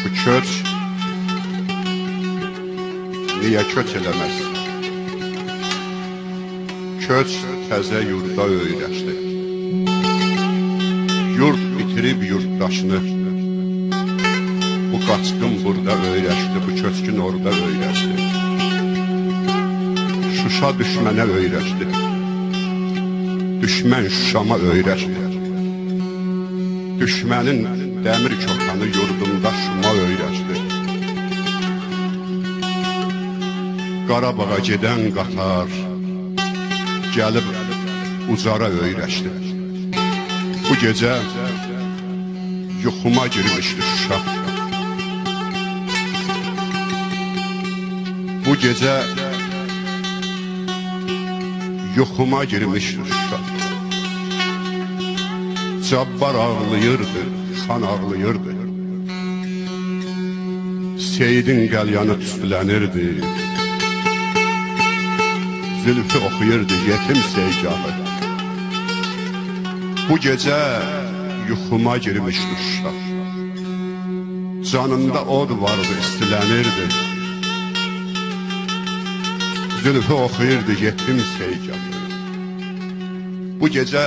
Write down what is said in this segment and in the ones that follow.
Bu köç niyə köç eləməz? Köç təzə yurda öyrəşdi. Yurt bitirib yurtdaşını. Bu qaçqın burada öyrəşdi, bu köçkün orada öyrəşdi. Şuşa düşmənə öyrəşdi. Düşmən Şuşama öyrəşdi. Düşmənin dəmir çoxanı yurdumda şuma Qarabağa gedən qatar gəlib ucara öyrəşdi. Bu gecə yuxuma girmişdi Şuşa. Bu gecə yuxuma girmişdi Şuşa. Cabbar ağlayırdı, xan ağlayırdı. Seyidin qəlyanı tüstülənirdi. Zülfü oxuyurdu yetim seygahı. Bu gecə yuxuma girmişdi Şuşa. Canında od vardı, istilənirdi. Zülfü oxuyurdu yetim seygahı. Bu gecə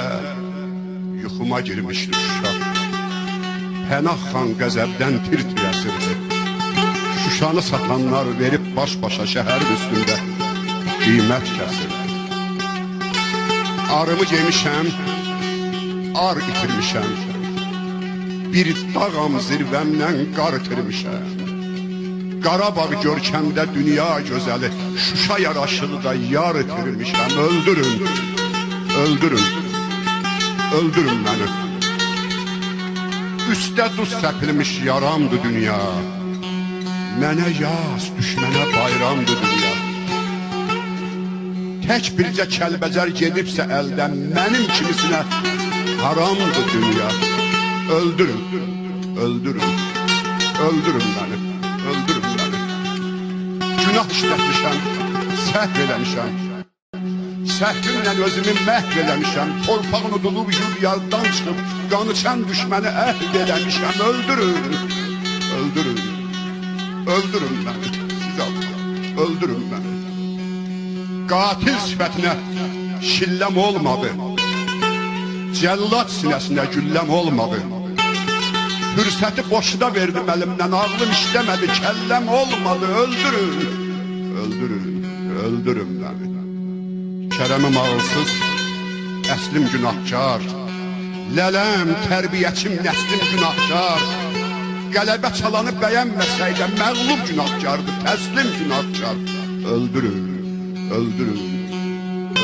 yuxuma girmişdi Şuşa. Pənah xan qəzəbdən tir-tir əsirdi. Şuşanı satanlar verib baş-başa şəhərin üstündə qiymət kəsirdi. Arımı yemişəm, ar itirmişəm. Bir dağam zirvəmdən qar itirmişəm. Qarabağ görkəmdə dünya gözəli, Şuşa yaraşığı da yar itirmişəm. Öldürün, öldürün, öldürün məni. Üstə duz səpilmiş yaramdı dünya. Mənə yaz, düşmənə bayramdı dünya. Tək bircə kəlbəcər gedibsə əldən mənim kimisinə haramdı dünya. Öldürün, öldürün, öldürün məni, öldürün məni. Günah işlətmişəm, səhv eləmişəm. Səhvimlə özümü məhv eləmişəm. Torpağını dolub yur yardan çıxıb qanı çən düşməni əhv eləmişəm. Öldürün, öldürün, öldürün məni. Siz Allah, öldürün məni. Qatil sifətinə şilləm olmadı. Cəllad sinəsinə gülləm olmadı. Fürsəti boşda verdim əlimdən, ağlım işləmədi, kəlləm olmadı. Öldürün, öldürün, öldürün məni. Kərəmim ağılsız, əslim günahkar. Lələm, tərbiyəçim, nəslim günahkar. Qələbə çalanı bəyənməsəydə məğlub günahkardır, təslim günahkar. Öldürün, öldürün,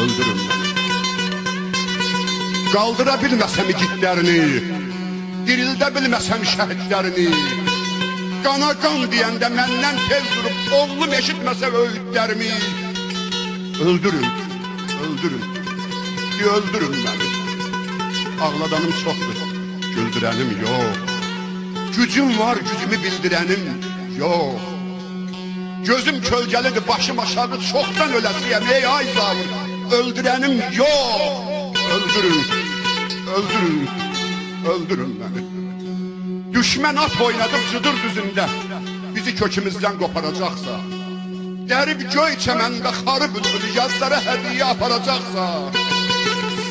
öldürün. Qaldıra bilməsəm igidlərini, dirildə bilməsəm şəhidlərini, qana qan deyəndə məndən tez durub, oğlum eşitməsə öyüdlərimi, öldürün, öldürün, öldürün məni. Ağladanım çoxdur, güldürənim yox. Gücüm var, gücümü bildirənim yox. Gözüm kölgəlidir, başım aşağı, çoxdan öləsiyəm, ey ay zavur. Öldürənim yox. Öldürün, öldürün, öldürün məni. Düşmən at oynadıb cıdır düzündə, bizi kökümüzdən qoparacaqsa, dərib göy çəməndə xarı bülbülü yazlara hədiyyə aparacaqsa,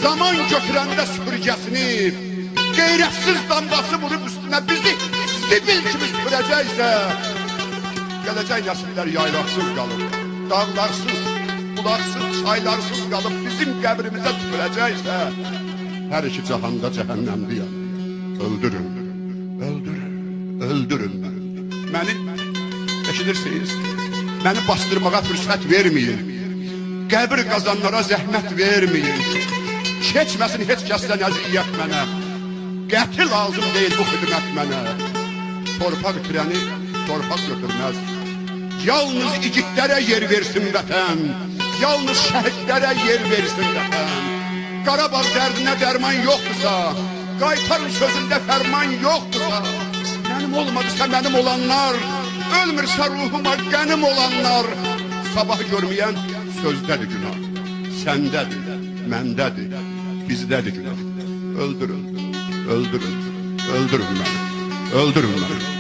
zaman götürəndə süpürgəsini, qeyrətsiz damqası vurub üstünə bizi zibil kimi süpürəcəksə, gələcək nəsillər yaylaqsız qalıb, dağlarsız, bulaqsız, çaylarsız qalıb bizim qəbrimizə tüpürəcəksə, hər iki cahanda cəhənnəmliyəm. Öldürün, öldürün, öldürün məni. Məni, eşidirsiniz, məni bastırmağa fürsət verməyin. Qəbir qazanlara zəhmət verməyin. Keçməsin heç kəsdən əziyyət mənə. Qəti lazım deyil bu xidmət mənə. Torpaq itirəni torpaq götürməz. Yalnız igidlərə yer versin vətən. Yalnız şəhidlərə yer versin vətən. Qarabağ dərdinə dərman yoxdursa, qaytarın sözündə fərman yoxdursa, mənim olmadısa mənim olanlar, ölmürsə ruhuma qənim olanlar, sabah görməyən sözdədir günah. Səndədir, məndədir, bizdədir günah. Öldürün, öldürün, öldürün məni, öldürün məni.